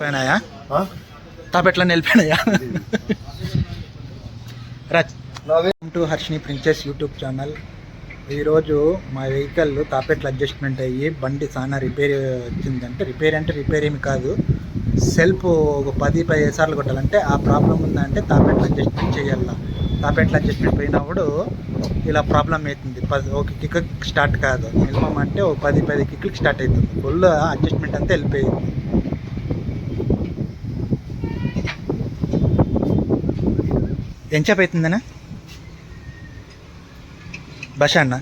పోయినాయా తాపెట్లా నిలిపోయినాయా రచ్ to Harshini princess YouTube channel ఈరోజు మా వెహికల్ తాపెట్ల అడ్జస్ట్మెంట్ అయ్యి బండి చాలా రిపేర్ వచ్చిందంటే రిపేర్ అంటే రిపేర్ ఏమి కాదు. సెల్ఫ్ ఒక పది పదిహేను సార్లు కొట్టాలంటే ఆ ప్రాబ్లం ఉందంటే తాపెట్ల అడ్జస్ట్మెంట్ చేయాల? తాపెట్ల అడ్జస్ట్మెంట్ పోయినప్పుడు ఇలా ప్రాబ్లం అవుతుంది. పది ఒక కిక్ స్టార్ట్ కాదు. మినిమం అంటే ఒక పది పది కిక్కి స్టార్ట్ అవుతుంది. ఫుల్ అడ్జస్ట్మెంట్ అంతా వెళ్ళిపోయింది. ఎంచేపు అవుతుందనా బష అన్న?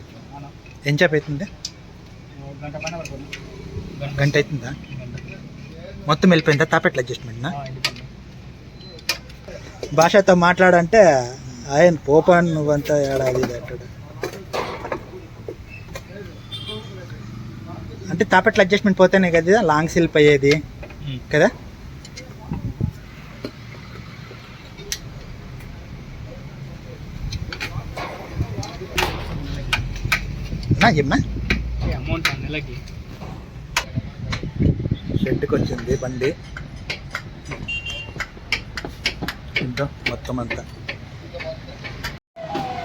ఎంచేపు అవుతుంది గంట అవుతుందా మొత్తం వెళ్ళిపోయిందా? తాపెట్ల అడ్జస్ట్మెంట్నా భాషతో మాట్లాడంటే ఆయన పోపాను నువ్వంతా ఏడాది అంటాడు. అంటే తాపెట్ల అడ్జస్ట్మెంట్ పోతేనే కదా లాంగ్ సిల్ప్ అయ్యేది. కదా? నా చెప్పనా అమౌంట్ నెలకి. షెడ్కి వచ్చింది బండి. మొత్తం అంతా.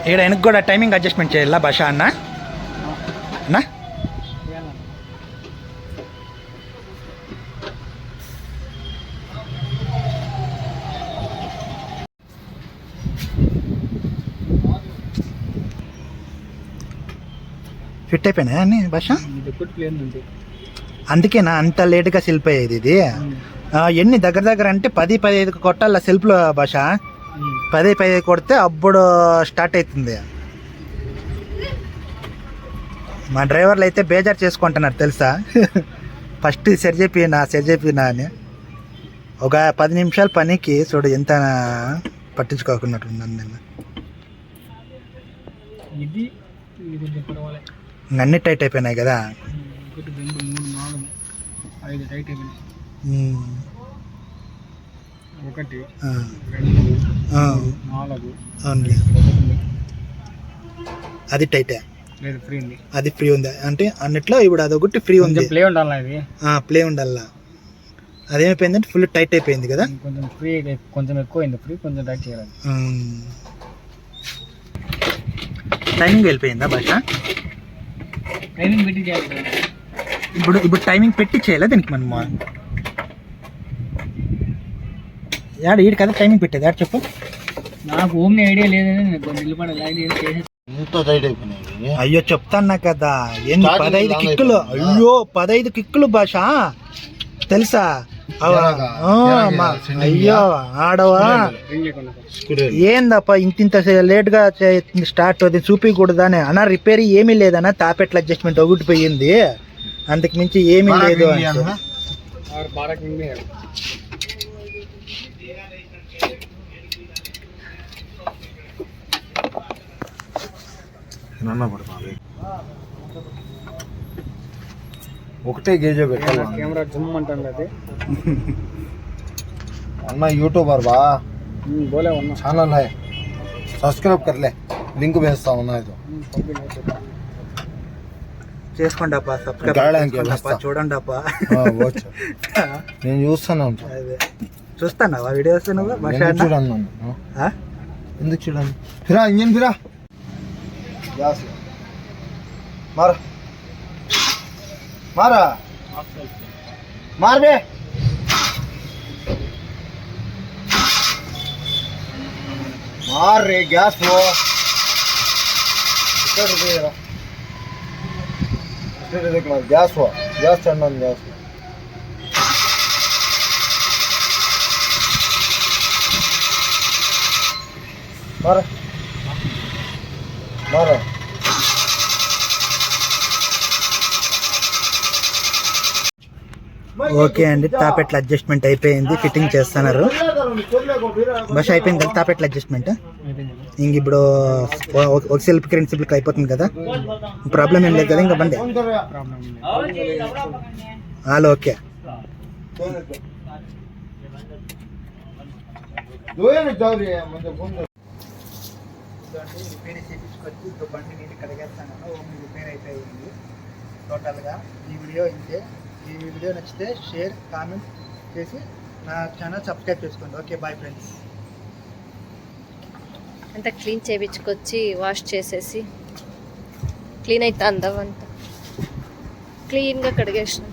ఇక్కడ వెనక్కి కూడా టైమింగ్ అడ్జస్ట్మెంట్ చేయాలా భాష అన్న? అన్నా? ఫిట్ అయిపోయినా అన్ని భాష? అందుకేనా? అంత లేట్గా సెల్ఫ్ అయ్యేది ఇది? ఎన్ని దగ్గర దగ్గర అంటే పది పదిహేదు కొట్టాల సెల్ఫ్లో భాష? పది పదిహేదు కొడితే అప్పుడు స్టార్ట్ అవుతుంది. మా డ్రైవర్లు అయితే బేజారు చేసుకుంటున్నారు తెలుసా? ఫస్ట్ సరి చెప్పినా సరి చెప్పినా అని. ఒక పది నిమిషాల పనికి చూడు ఎంత పట్టించుకోకున్నట్టున్నాను నేను. ఇది అన్ని టైట్ అయిపోయినాయి కదా. ఒకటి రెండు మూడు నాలుగు ఐదు టైట్ అయిపోయినాయి. ఒకటి రెండు నాలుగు అది టైటే? లేదు ఫ్రీ ఉంది. అది ఫ్రీ ఉంది? అంటే అన్నిట్లో ఇప్పుడు అదొకటి ఫ్రీ ఉంది. ప్లే ఉండాలి ఇది? ప్లే ఉండాలా? అదేమైపోయిందంటే ఫుల్ టైట్ అయిపోయింది కదా? కొంచెం ఫ్రీ కొంచెం ఎక్కువ అయింది ఫ్రీ కొంచెం టైట్ చేయాలి. టైమింగ్ వెళ్ళిపోయిందా భాష? ట్రైనింగ్ పెట్టి చేయాలి. ఇప్పుడు ఇప్పుడు టైమింగ్ పెట్టి చేయాలి దీనికి మనము యాడ ఈడు కదా టైమింగ్ పెట్టేది. యాడ చెప్పు. నాకు ఓమ్ని ఐడియా లేదని నేను కొంచెం నిలబడి లైన్ ఏం చేసి ఇంత టైట్ అయిపోయినాయి. అయ్యో చెప్తాన్నా కదా. ఏంది Starting పదహైదు కిక్కులు? అయ్యో పదహైదు కిక్కులు భాష. తెలుసా? అయ్యో ఆడవా? ఏందప్ప ఇంతింత లేట్గా స్టార్ట్ అవుతుంది? అని అన్న రిపేర్ ఏమీ లేదన్న తాపెట్ల అడ్జస్ట్మెంట్ ఒకటి పోయింది. అందుకు మించి ఏమీ లేదు ఒకటే గేజ్ పెట్టాలి. కెమెరా జుమ్ అంటే అన్న యూట్యూబర్ బా हम्म, बोले वरना ఛానల్ హై సబ్స్క్రైబ్ కర్లే లింక్ వేస్తా ఉన్నా ఇది చేసుకోండి అప్ప సబ్స్క్రైబ్ గాయడానికి చేసుకోండి అప్ప, వస్తా. చూడండి అప్ప ఆ, వచ్చు. నేను చూస్తానే ఉంటాను అదే చూస్తాను ఆ వీడియోస్ నువ్వు భాష ఎందుకు అన్న? చూడండి నన్ను ఆ? ఎందుకు చూడండి ఫిరా ఇంజన్ ఫిరా గ్యాస్ మారా మారా మార్ मार रे गैस हो कर दे रहा फिर देख मार गैस हो गैस चढ़ना नहीं गैस मार मार ఓకే అండి తాపెట్ల అడ్జస్ట్మెంట్ అయిపోయింది ఫిట్టింగ్ చేస్తున్నారు. బస్ అయిపోయింది కదా తాపెట్ల అడ్జస్ట్మెంట్ ఇంక ఇప్పుడు ఒక- ఒక సెల్ఫ్కి రెండు సెల్ఫ్కి అయిపోతుంది కదా. ప్రాబ్లం ఏం లేదు కదా ఇంకా బండి. వాళ్ళు ఓకే. రిపేర్ చేయించుకొచ్చి ఇంకో బండి నీళ్ళు కడిగేస్తాను ఓన్లీ రిపేర్ అయిపోయింది టోటల్గా ఈ వీడియో ఇంతే. ఈ వీడియో నచ్చితే షేర్ కామెంట్ చేసి నా ఛానల్ సబ్స్క్రైబ్ చేసుకోండి. Okay bye friends. అంతా క్లీన్ చేయించుకొచ్చి వాష్ చేసేసి క్లీన్ అయితే అందం అంతా క్లీన్గా కడిగేసిన.